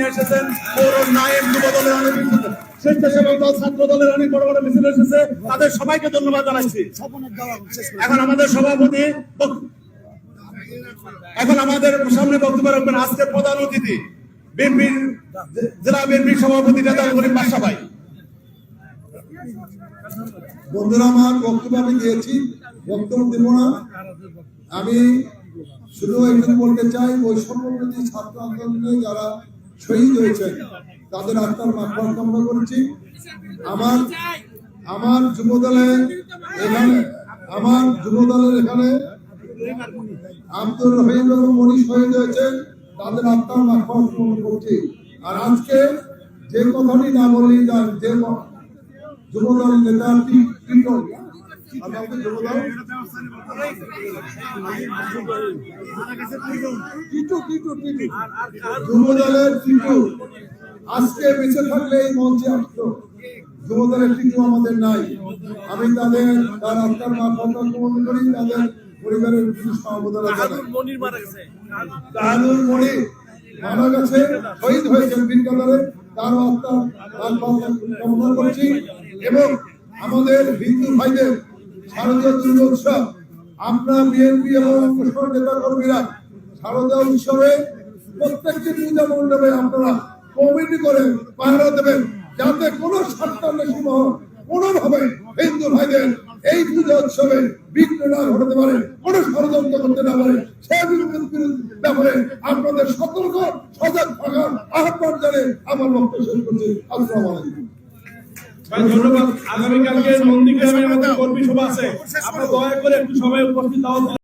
নিয়ে এসেছেন। পৌর যুব দলের অনেক দল ছাত্র দলের অনেক বড় বড় মিছিল এসেছে। তাদের সবাইকে ধন্যবাদ জানাচ্ছি। এখন আমাদের সভাপতি এখন আমাদের সামনে বক্তব্য রাখবেন আজকের প্রধান অতিথি বিএনপির জেলা বিএনপির সভাপতি নেতা গরিব বন্ধুরা, আমার বক্তব্য আমি দিয়েছি, বক্তব্য দেব না। আমি শুধু একটু বলতে চাই, বৈষম্যবিরোধী ছাত্র আন্দোলনে যারা শহীদ হয়েছেন। তাদের আত্মার মাফার কামনা করেছি। আমার আমার যুব দলের এখানে আমার যুব দলের এখানে আব্দুর রহিম এবং মনি শহীদ হয়েছেন। তাদের আত্মার মাফার কামনা করছি। আর আজকে যে কথাটি না বললেই না যে যুবদল নেতা টি- টিটো যুবদলের টিটু আজকে বেঁচে থাকলে এই মঞ্চে আসতো। যুবদলের টিটু আমাদের নাই। আমি তাদের তার আত্মার মারফত কামনা করি তাদের পরিবারের সমবেদনা জানাই। মণি মারা গেছে। শহীদ হয়েছেন তার কামনা করছি। এবং আমাদের হিন্দু ভাইদের শারদীয় দুর্গোৎসব আমরা বিএনপি এবং নেতা কর্মীরা শারদীয় উৎসবে প্রত্যেকটি পূজা মণ্ডপে আপনারা কমিটি করে পাহারা দেবেন যাতে কোনো স্বার্থান্বেষী মহল কোনোভাবে হিন্দু ভাইদের এই পূজা উৎসবে বিঘ্ন না ঘটাতে পারে, কোনো ষড়যন্ত্র করতে না পারে। সেই ব্যাপারে আপনাদের সতর্ক, সজাগ থাকার আহ্বান জানিয়ে আমার বক্তব্য শেষ করছি। আসসালামু আলাইকুম। ধন্যবাদ। আগামীকালকে নন্দীগ্রামে আছে। আপনারা দয়া করে একটু সবাই উপস্থিত হওয়া